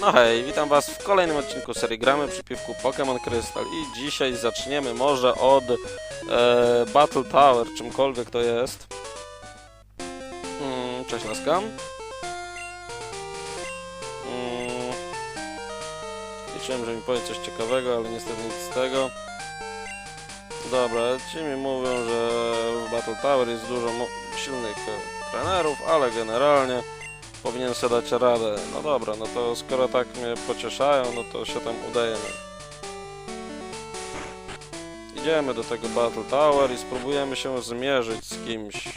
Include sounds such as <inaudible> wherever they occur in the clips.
No hej, witam was w kolejnym odcinku serii Gramy przy piwku Pokémon Crystal i dzisiaj zaczniemy może od e, Battle Tower, czymkolwiek to jest. Mm, cześć Laska. Mm, liczyłem, że mi powie coś ciekawego, ale niestety nic z tego. Dobra, ci mi mówią, że w Battle Tower jest dużo silnych e, trenerów, ale generalnie powinien sobie dać radę. No dobra, no to skoro tak mnie pocieszają, no to się tam udajemy. Idziemy do tego Battle Tower i spróbujemy się zmierzyć z kimś.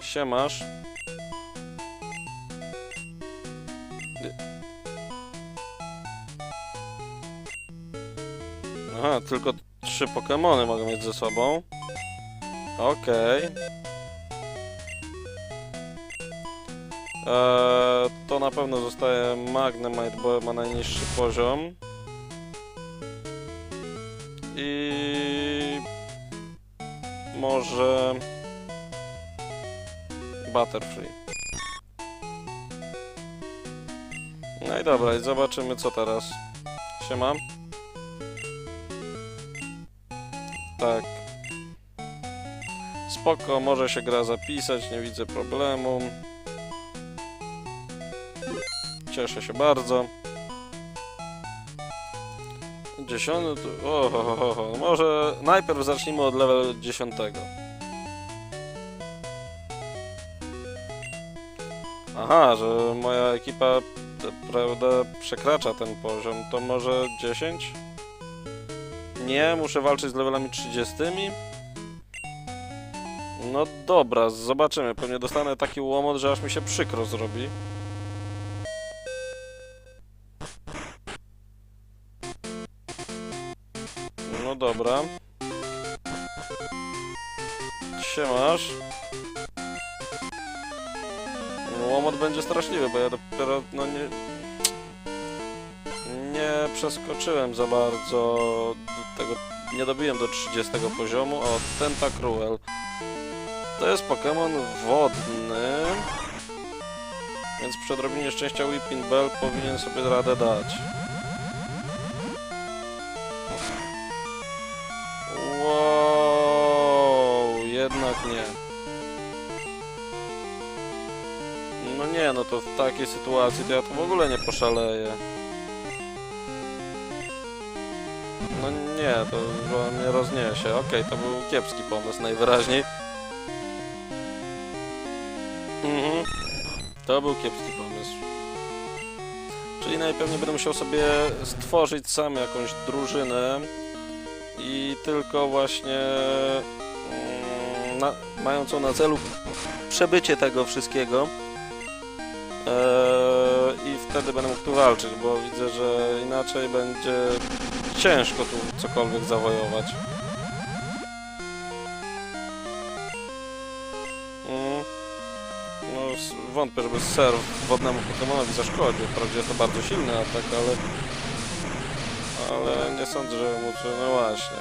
Siemasz. Aha, tylko trzy Pokemony mogę mieć ze sobą. Okej. Eee, to na pewno zostaje Magnemite, bo ma najniższy poziom. I może Butterfree. No i dobra, i zobaczymy co teraz. Siema. Tak. Spoko, może się gra zapisać, nie widzę problemu. Cieszę się bardzo. Dziesiąty... Może najpierw zacznijmy od level dziesiątego. Aha, że moja ekipa prawda, przekracza ten poziom, to może 10? Nie, muszę walczyć z levelami 30. No dobra, zobaczymy. Pewnie dostanę taki łomot, że aż mi się przykro zrobi. Dobra. Siemasz. Łomot będzie straszliwy, bo ja dopiero, no nie... Nie przeskoczyłem za bardzo do tego... Nie dobiłem do 30 poziomu. O, Tentacruel. To jest Pokémon wodny. Więc przy odrobinie szczęścia Whipping Bell powinien sobie radę dać. Nie. No nie, no to w takiej sytuacji to ja tu w ogóle nie poszaleję. No nie, to chyba mnie rozniesie. Okej, to był kiepski pomysł najwyraźniej. Mhm. To był kiepski pomysł. Czyli najpewniej będę musiał sobie stworzyć sam jakąś drużynę i tylko właśnie na, mającą na celu przebycie tego wszystkiego eee, i wtedy będę mógł tu walczyć, bo widzę, że inaczej będzie ciężko tu cokolwiek zawojować. Mm. No, wątpię, żeby serw wodnemu Pokemonowi zaszkodził. Wprawdzie jest to bardzo silny atak, ale ale nie sądzę, że mu. No właśnie,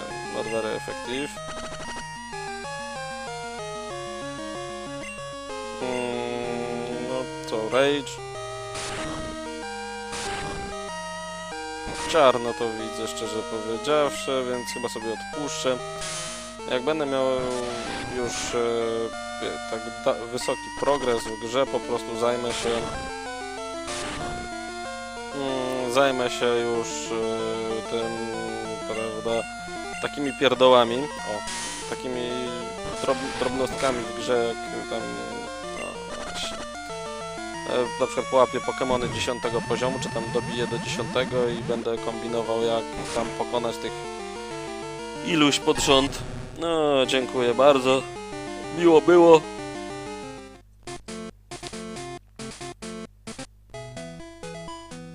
very effective. Co, Rage. Czarno to widzę, szczerze powiedziawszy, więc chyba sobie odpuszczę. Jak będę miał już e, tak wysoki progres w grze, po prostu zajmę się mm, zajmę się już e, tym, prawda, takimi pierdołami, o, takimi drob, drobnostkami w grze, jak tam, na przykład połapię Pokémony 10 poziomu, czy tam dobiję do 10 i będę kombinował, jak tam pokonać tych iluś pod rząd. No, dziękuję bardzo. Miło było.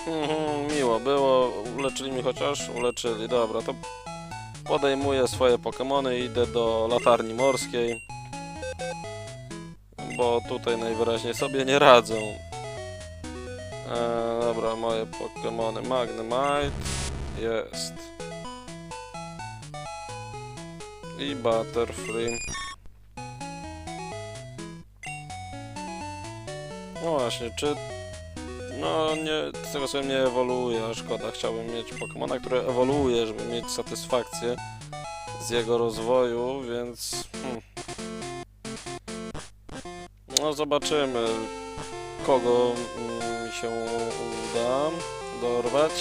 Mhm, miło było. Uleczyli mi chociaż? Uleczyli, dobra, to podejmuję swoje Pokemony i idę do latarni morskiej. Bo tutaj najwyraźniej sobie nie radzą. E, dobra, moje Pokemony Magnemite jest. I Butterfree. No właśnie, czy No, nie, z tego sobie nie ewoluuje, szkoda. Chciałbym mieć Pokemona, który ewoluuje, żeby mieć satysfakcję z jego rozwoju, więc... Hmm. No, zobaczymy, kogo mm, mi się uda dorwać.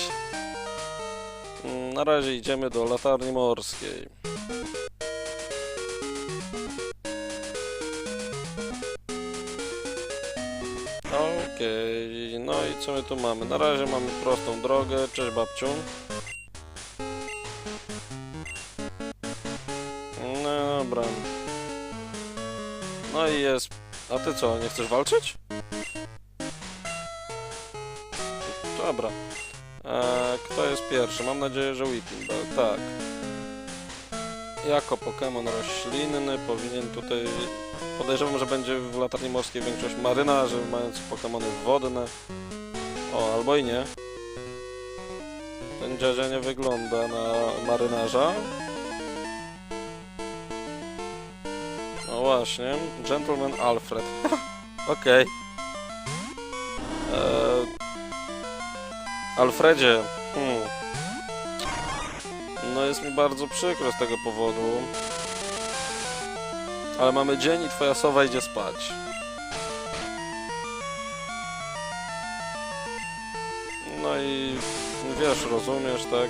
Mm, Na razie idziemy do latarni morskiej. Okej, no i co my tu mamy? Na razie mamy prostą drogę. Cześć babciu. No dobra. No i jest. A ty co, nie chcesz walczyć? Dobra. Eee, kto jest pierwszy? Mam nadzieję, że Weeping Bell. Tak. Jako Pokémon roślinny powinien tutaj... Podejrzewam, że będzie w latarni morskiej większość marynarzy mając Pokémony wodne. O, albo i nie. Ten dziadzia nie wygląda na marynarza. Właśnie, Gentleman Alfred. <laughs> Okej. Eee, Alfredzie, hmm. no jest mi bardzo przykro z tego powodu. Ale mamy dzień i twoja sowa idzie spać. No i wiesz, rozumiesz, tak?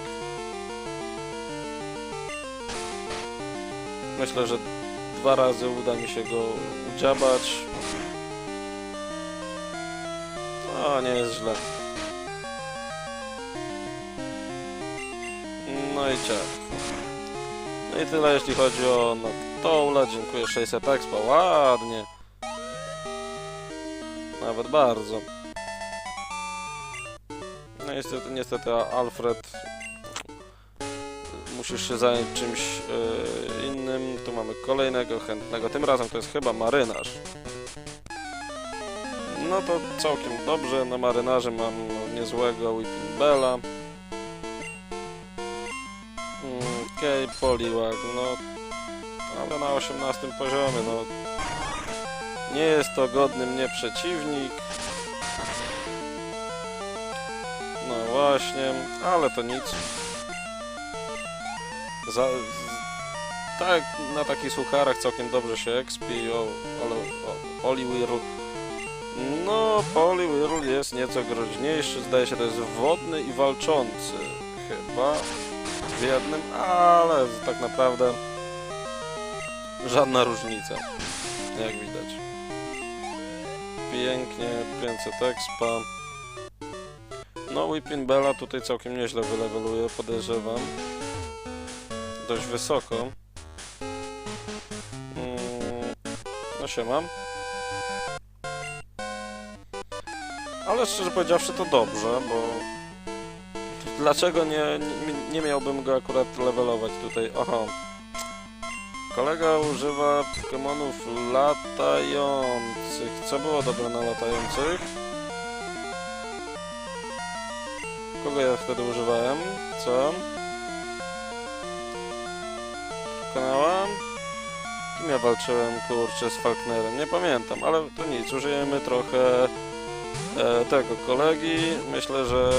Myślę, że dwa razy uda mi się go udziabać. No, nie jest źle. No i ciach. No i tyle jeśli chodzi o Noctoula. Dziękuję 600 expa. Ładnie. Nawet bardzo. No niestety, niestety Alfred musisz się zająć czymś e, innym. Tu mamy kolejnego chętnego. Tym razem to jest chyba marynarz. No to całkiem dobrze. Na marynarze mam niezłego Whipping Bella. Mm, Okej, okay, Poliwag, no ale na 18 poziomie, no nie jest to godny mnie przeciwnik. No właśnie, ale to nic. Za, tak, na takich sucharach całkiem dobrze się expi, o, ale o, Poliwhirl. No, Poliwhirl jest nieco groźniejszy, zdaje się, to jest wodny i walczący, chyba w jednym, ale tak naprawdę żadna różnica, jak widać. Pięknie, 500 expa. No, Whipping Bella tutaj całkiem nieźle wyleweluje, podejrzewam. Dość wysoko. Mm, no siema. Ale szczerze powiedziawszy to dobrze, bo dlaczego nie, nie, nie miałbym go akurat levelować tutaj? Aha. Kolega używa Pokemonów latających. Co było dobre na latających? Kogo ja wtedy używałem? Co? Pokonałam? Kim ja walczyłem, kurczę, z Falknerem? Nie pamiętam, ale to nic. Użyjemy trochę e, tego kolegi. Myślę, że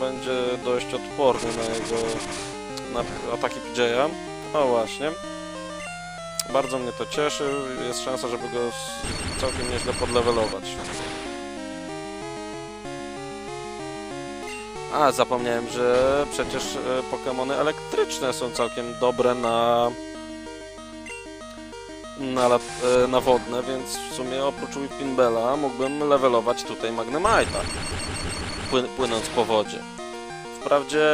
będzie dość odporny na jego na ataki PJ'a. O właśnie. Bardzo mnie to cieszy. Jest szansa, żeby go całkiem nieźle podlewelować. A, zapomniałem, że przecież e, Pokémony elektryczne są całkiem dobre na na, lat, e, na wodne, więc w sumie oprócz Whippinbella mógłbym levelować tutaj Magnemite'a, płyn, płynąc po wodzie. Wprawdzie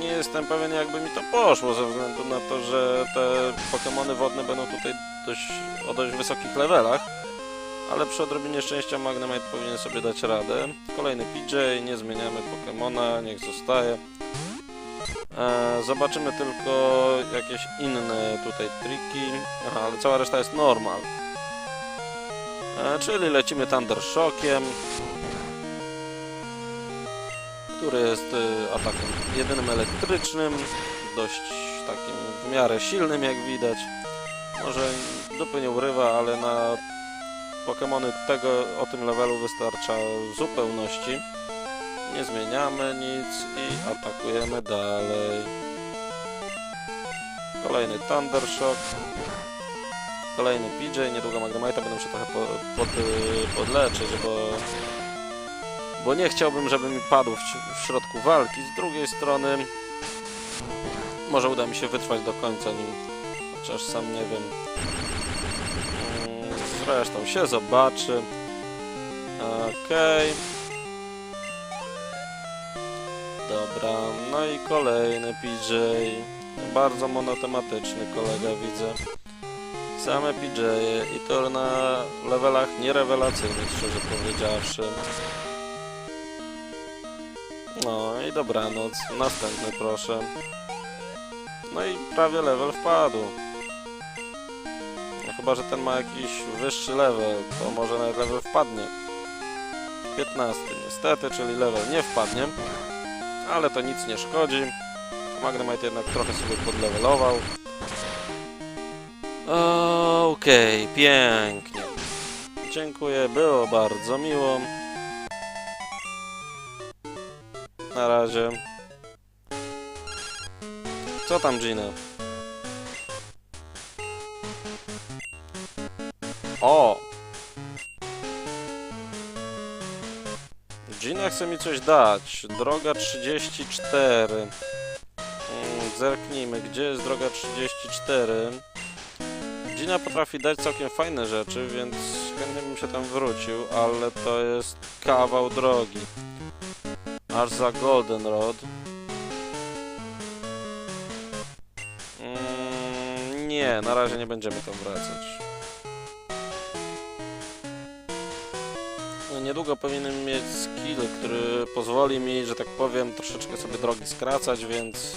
nie jestem pewien jakby mi to poszło, ze względu na to, że te Pokémony wodne będą tutaj dość, o dość wysokich levelach, ale przy odrobinie szczęścia Magnemite powinien sobie dać radę. Kolejny PJ, nie zmieniamy Pokémona, niech zostaje. E, zobaczymy tylko jakieś inne tutaj triki. Aha, ale cała reszta jest normal. E, czyli lecimy Thunder Shockiem, który jest y, atakiem jedynym elektrycznym, dość takim w miarę silnym jak widać. Może dupy nie urywa, ale na Pokémony tego, o tym levelu wystarcza w zupełności. Nie zmieniamy nic i atakujemy dalej. Kolejny Thundershock. Kolejny PJ, niedługo Magnemite, będę się trochę po, pod, podleczyć, bo... Bo nie chciałbym, żeby mi padł w środku walki. Z drugiej strony... Może uda mi się wytrwać do końca nim. Chociaż sam nie wiem. Zresztą się zobaczy. Okej. Dobra, no i kolejny PJ. Bardzo monotematyczny kolega widzę. Same PJ i to na levelach nierewelacyjnych, szczerze powiedziawszy. No i dobranoc. Następny proszę. No i prawie level wpadł. Chyba, że ten ma jakiś wyższy level, to może nawet level wpadnie. 15 niestety, czyli level nie wpadnie. Ale to nic nie szkodzi. Magnemite jednak trochę sobie podlevelował. Okej, pięknie. Dziękuję, było bardzo miło. Na razie. Co tam, Gina? O! Gina chce mi coś dać. Droga 34. Mm, zerknijmy, gdzie jest droga 34. Gina potrafi dać całkiem fajne rzeczy, więc chętnie bym się tam wrócił, ale to jest kawał drogi. Aż za Goldenrod. Mm, nie, na razie nie będziemy tam wracać. Niedługo powinienem mieć skill, który pozwoli mi, że tak powiem, troszeczkę sobie drogi skracać, więc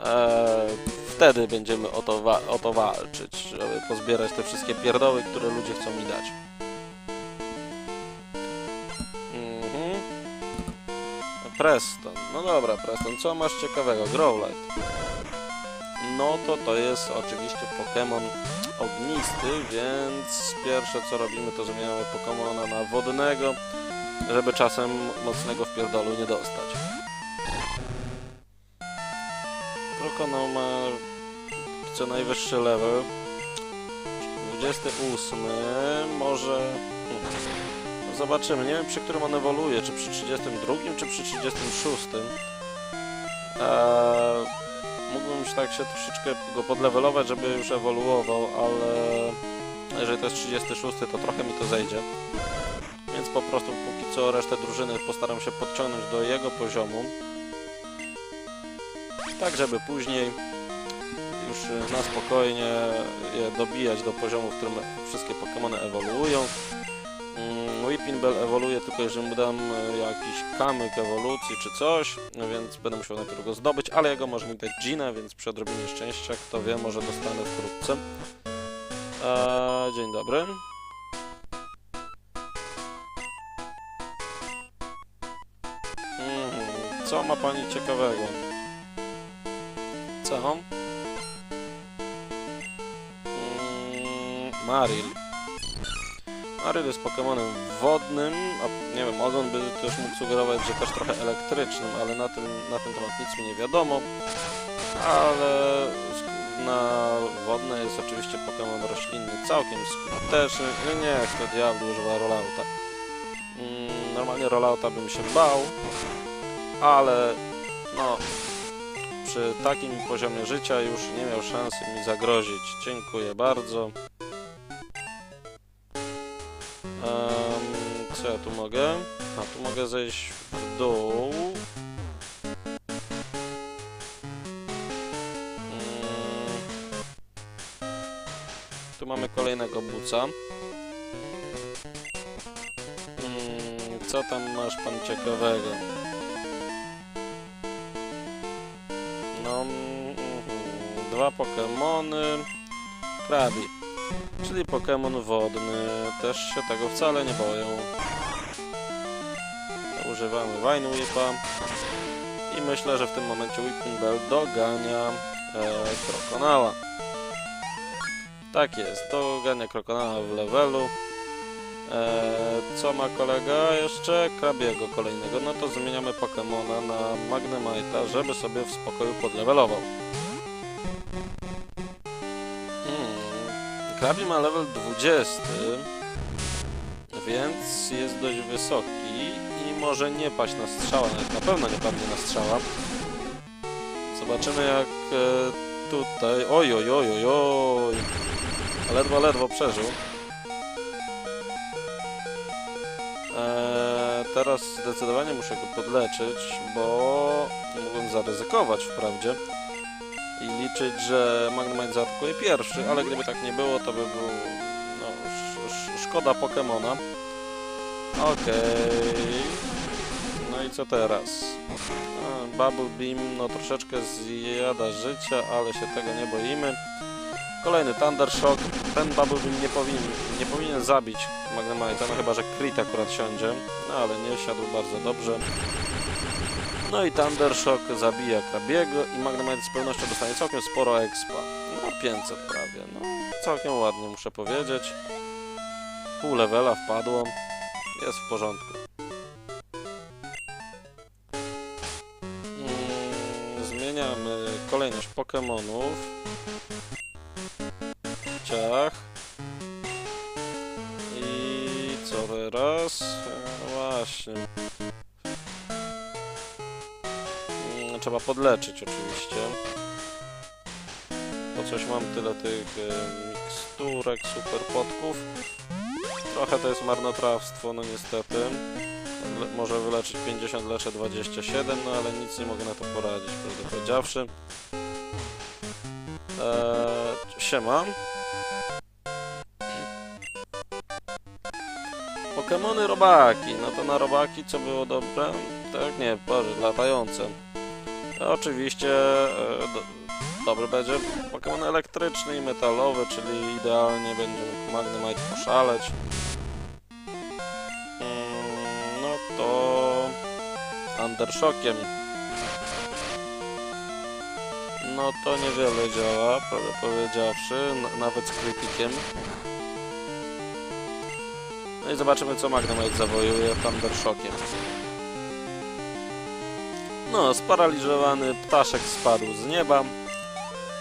e, wtedy będziemy o to, o to walczyć, żeby pozbierać te wszystkie pierdoły, które ludzie chcą mi dać. Mhm. Preston. No dobra, Preston, co masz ciekawego? Growlite. No to to jest oczywiście Pokémon ognisty, więc pierwsze co robimy to zmieniamy Pokémona na wodnego, żeby czasem mocnego wpierdolu nie dostać. Krokono ma co najwyższy level. 28, może... Hmm. Zobaczymy, nie wiem przy którym on ewoluuje, czy przy 32, czy przy 36. Eee, już tak się troszeczkę go podlewelować, żeby już ewoluował, ale jeżeli to jest 36, to trochę mi to zejdzie. Więc po prostu póki co resztę drużyny postaram się podciągnąć do jego poziomu. Tak, żeby później już na spokojnie je dobijać do poziomu, w którym wszystkie Pokémony ewoluują. Mm, Whipping Bell ewoluuje tylko jeżeli mu dam e, jakiś kamyk ewolucji czy coś, więc będę musiał najpierw go zdobyć, ale jego może mi dać Gina, więc przy odrobinie szczęścia, kto wie, może dostanę wkrótce. Eee, dzień dobry. Mhm, co ma pani ciekawego? Co? Mm, Maril. Maryl jest Pokemonem wodnym, a nie wiem, ogon by też mógł sugerować, że też trochę elektrycznym, ale na tym, na ten temat nic mi nie wiadomo. Ale na wodne jest oczywiście Pokémon roślinny całkiem skuteczny. No nie, to diabli używa rollouta. Mm, normalnie rollouta bym się bał, ale no przy takim poziomie życia już nie miał szansy mi zagrozić. Dziękuję bardzo. Tu mogę? A tu mogę zejść w dół. Mm. Tu mamy kolejnego buca. Mm, Co tam masz pan ciekawego? No, mm, mhm. dwa Pokemony. Krabi. Czyli Pokémon wodny. Też się tego wcale nie boją. Używamy Vine Whipa. I myślę, że w tym momencie Whipping Bell dogania e, Krokonała. Tak jest, dogania Krokonała w levelu. Eee, co ma kolega jeszcze? Krabiego kolejnego. No to zmieniamy Pokemona na Magnemite'a, żeby sobie w spokoju podlevelował. Hmm. Krabi ma level 20, więc jest dość wysoki i może nie paść na strzała, nawet na pewno nie padnie na strzała. Zobaczymy jak e, tutaj... Oj, oj, oj, oj, oj. Ledwo, ledwo przeżył. Eee, teraz zdecydowanie muszę go podleczyć, bo mógłbym zaryzykować wprawdzie i liczyć, że Magnemite zaatakuje pierwszy, ale gdyby tak nie było, to by był no, sz, sz, szkoda Pokemona. Okej. No i co teraz? Bubble Beam no troszeczkę zjada życia, ale się tego nie boimy. Kolejny Thunder Shock. Ten Bubble Beam nie powinien, nie powinien zabić Magnemite'a, no chyba, że Crit akurat siądzie. No ale nie, siadł bardzo dobrze. No i Thunder Shock zabija Krabiego i Magnemite z pewnością dostanie całkiem sporo expa. No 500 prawie, no całkiem ładnie muszę powiedzieć. Pół levela wpadło. Jest w porządku. Mm, zmieniamy kolejność Pokemonów. Ciach. I co teraz? Właśnie. Mm, Trzeba podleczyć oczywiście. Po coś mam tyle tych e, miksturek, super potków. Trochę to jest marnotrawstwo, no niestety. Le może wyleczyć 50, leczę 27, no ale nic nie mogę na to poradzić, prawdę powiedziawszy. Eee, siema. Pokemony robaki. No to na robaki co było dobre? Tak, nie, boże, latające. E, oczywiście e, do, dobry będzie Pokemon elektryczny i metalowy, czyli idealnie będzie Magnemite poszaleć. Undershockiem. No to niewiele działa, prawdę powiedziawszy, nawet z krytykiem. No i zobaczymy co Magnemite zawojuje Thundershockiem. No, sparaliżowany ptaszek spadł z nieba.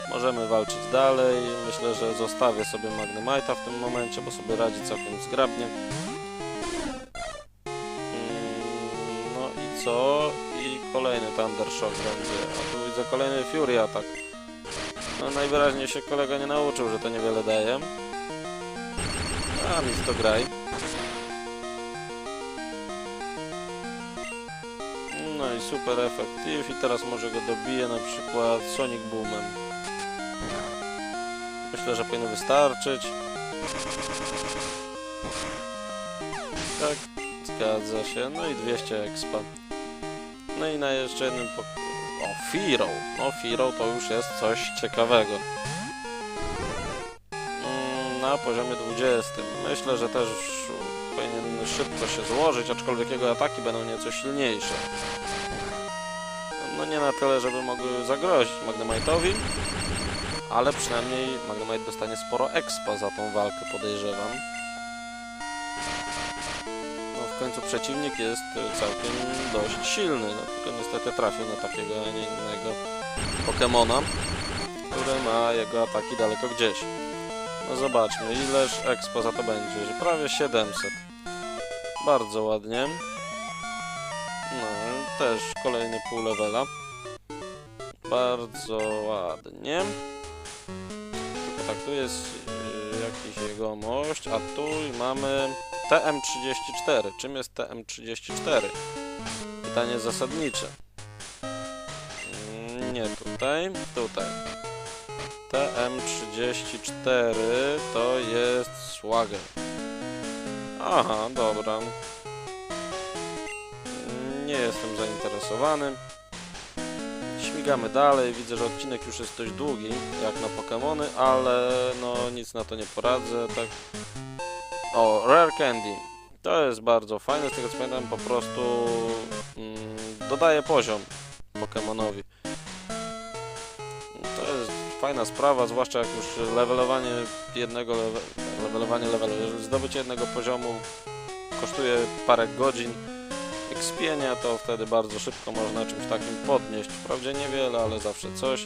Możemy walczyć dalej. Myślę, że zostawię sobie Magnemite'a w tym momencie, bo sobie radzi całkiem zgrabnie. Co? I kolejny Thundershock będzie. A tu widzę kolejny Fury atak. No najwyraźniej się kolega nie nauczył, że to niewiele daje. A nic to graj. No i super efektyw i teraz może go dobiję na przykład Sonic Boomem. Myślę, że powinno wystarczyć. Tak, zgadza się. No i 200 expa. No i na jeszcze jednym po... O, Firo. No, Firo to już jest coś ciekawego. Mm, Na poziomie 20. Myślę, że też powinien szybko się złożyć, aczkolwiek jego ataki będą nieco silniejsze. No nie na tyle, żeby mogły zagrozić Magnemite'owi, ale przynajmniej Magnemite dostanie sporo expa za tą walkę, podejrzewam. W końcu przeciwnik jest y, całkiem dość silny, no tylko niestety trafił na takiego, a nie innego Pokemona, który ma jego ataki daleko gdzieś. No zobaczmy, ileż expo za to będzie, prawie 700. Bardzo ładnie. No, też kolejny pół levela. Bardzo ładnie. Tylko tak, tu jest jakiś jegomość, a tu mamy TM34. Czym jest TM34? Pytanie zasadnicze. Mm, Nie tutaj, tutaj. TM34 to jest Swagger. Aha, dobra. Nie jestem zainteresowany. Śmigamy dalej. Widzę, że odcinek już jest dość długi, jak na Pokémony, ale no nic na to nie poradzę. Tak. O, Rare Candy. To jest bardzo fajne, z tego co pamiętam, po prostu mm, dodaje poziom Pokémonowi. To jest fajna sprawa, zwłaszcza jak już levelowanie jednego level, levelowanie. Jeżeli zdobycie jednego poziomu kosztuje parę godzin ekspienia, to wtedy bardzo szybko można czymś takim podnieść. Wprawdzie niewiele, ale zawsze coś.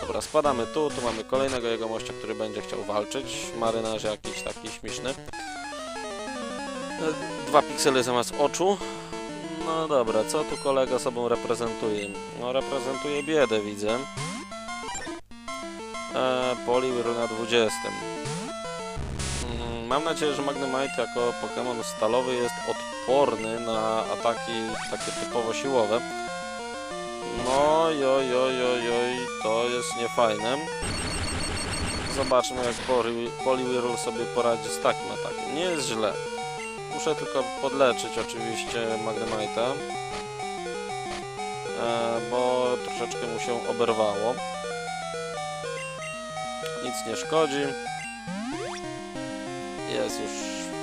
Dobra, spadamy tu, tu mamy kolejnego jegomościa, który będzie chciał walczyć. Marynarz jakiś taki śmieszny. E, Dwa piksele zamiast oczu. No dobra, co tu kolega sobą reprezentuje? No reprezentuje biedę, widzę. E, Poliwhirl na 20. Mam nadzieję, że Magnemite jako Pokémon stalowy jest odporny na ataki takie typowo siłowe. No joj, joj, joj, joj, to jest niefajne. Zobaczmy jak Poli- Poliwhirl sobie poradzi z takim atakiem. Nie jest źle. Muszę tylko podleczyć oczywiście Magnemite'a. E, bo troszeczkę mu się oberwało. Nic nie szkodzi. Jest już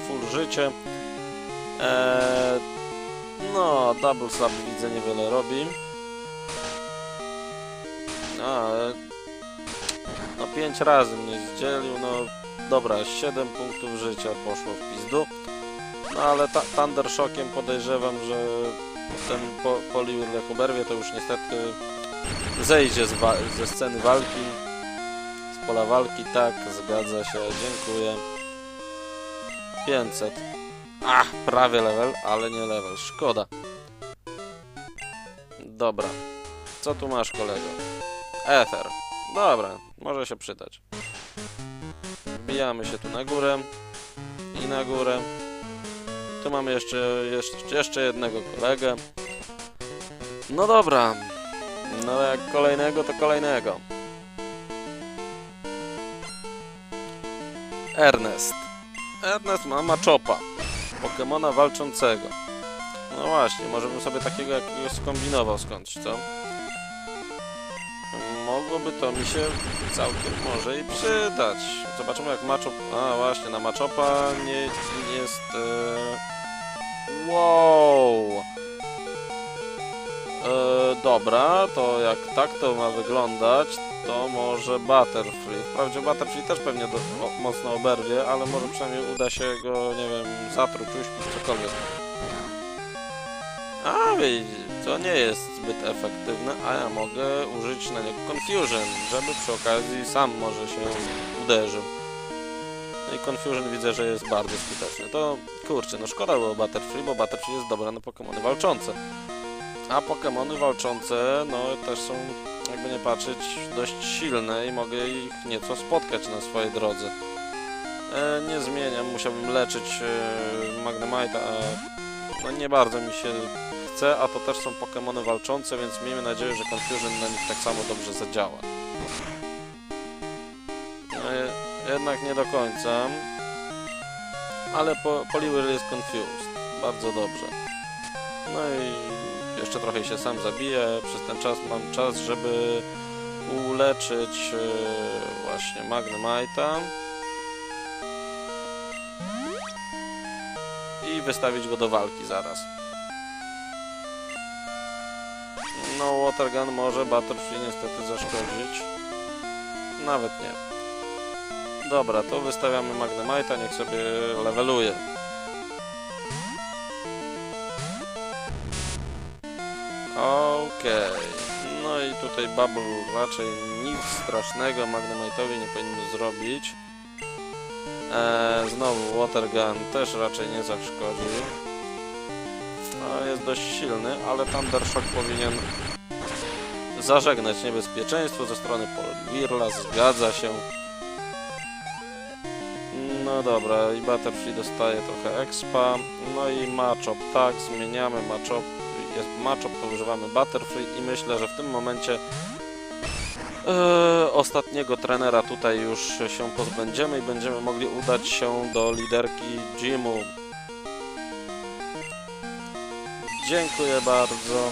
full życie. E, no, double slap widzę niewiele robi. A, e, no 5 razy mnie zdzielił, no dobra, 7 punktów życia poszło w pizdu. No ale ta Thunder Shockiem podejrzewam, że ten po Poliwhirl jak oberwie, to już niestety zejdzie ze sceny walki. Z pola walki, tak, zgadza się, dziękuję. 500. Ach, prawie level, ale nie level, szkoda. Dobra. Co tu masz, kolego? Ether. Dobra, może się przydać. Wbijamy się tu na górę i na górę. Tu mamy jeszcze, jeszcze, jeszcze jednego kolegę. No dobra. No jak kolejnego, to kolejnego. Ernest. Ernest ma Machopa. Pokemona walczącego. No właśnie, może bym sobie takiego jakiegoś skombinował skądś, co? Mogłoby to mi się całkiem może i przydać. Zobaczymy jak Machop... A właśnie, na Machopa nie, jest... E... Wow! E, dobra, to jak tak to ma wyglądać, to może Butterfree. Wprawdzie Butterfree też pewnie do, o, mocno oberwie, ale może przynajmniej uda się go, nie wiem, zatruć, uśpić, cokolwiek. A, to nie jest zbyt efektywne, a ja mogę użyć na niego Confusion, żeby przy okazji sam może się uderzył. No i Confusion widzę, że jest bardzo skuteczny. To kurczę, no szkoda było Butterfree, bo Butterfree jest dobra na Pokémony walczące. A Pokémony walczące, no też są, jakby nie patrzeć, dość silne i mogę ich nieco spotkać na swojej drodze. E, nie zmieniam, musiałbym leczyć e, Magnemite'a, a no nie bardzo mi się chce, a to też są Pokémony walczące, więc miejmy nadzieję, że Confusion na nich tak samo dobrze zadziała. Je- jednak nie do końca. Ale po, jest confused. Bardzo dobrze. No i jeszcze trochę się sam zabiję. Przez ten czas mam czas, żeby uleczyć e, właśnie Magnemite'a. I wystawić go do walki zaraz. No, Watergun może Butterfree niestety zaszkodzić. Nawet nie. Dobra, to wystawiamy Magnemite'a, niech sobie leveluje. Okej. No i tutaj Bubble raczej nic strasznego Magnemite'owi nie powinno zrobić. Eee, znowu Watergun też raczej nie zaszkodzi. No, jest dość silny, ale Thundershock powinien zażegnać niebezpieczeństwo ze strony Poliwhirla, zgadza się. No dobra, i Butterfree dostaje trochę expa. No i Machop, tak, zmieniamy Machop. Jest Machop, to używamy Butterfree i myślę, że w tym momencie e, ostatniego trenera tutaj już się pozbędziemy i będziemy mogli udać się do liderki gymu. Dziękuję bardzo.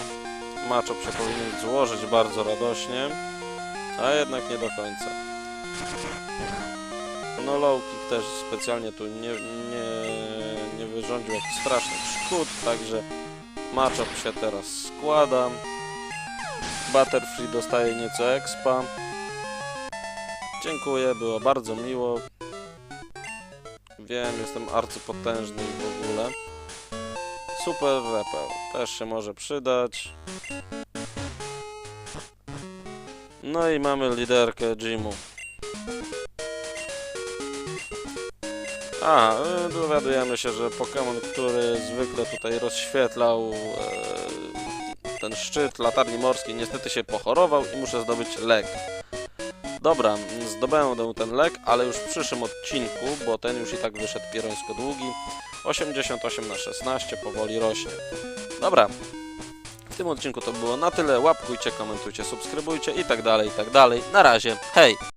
Machop się powinien złożyć bardzo radośnie, a jednak nie do końca. No low kick też specjalnie tu nie, nie, nie wyrządził jakichś strasznych szkód, także Machop się teraz składa. Butterfree dostaje nieco expa. Dziękuję, było bardzo miło. Wiem, jestem arcypotężny w ogóle. Super Repel też się może przydać. No i mamy liderkę Jimu. A, y, dowiadujemy się, że Pokémon, który zwykle tutaj rozświetlał e, ten szczyt latarni morskiej, niestety się pochorował i muszę zdobyć lek. Dobra, zdobędę ten lek, ale już w przyszłym odcinku, bo ten już i tak wyszedł pierońsko długi. 88 na 16 powoli rośnie. Dobra, w tym odcinku to było na tyle. Łapkujcie, komentujcie, subskrybujcie i tak dalej, i tak dalej. Na razie, hej!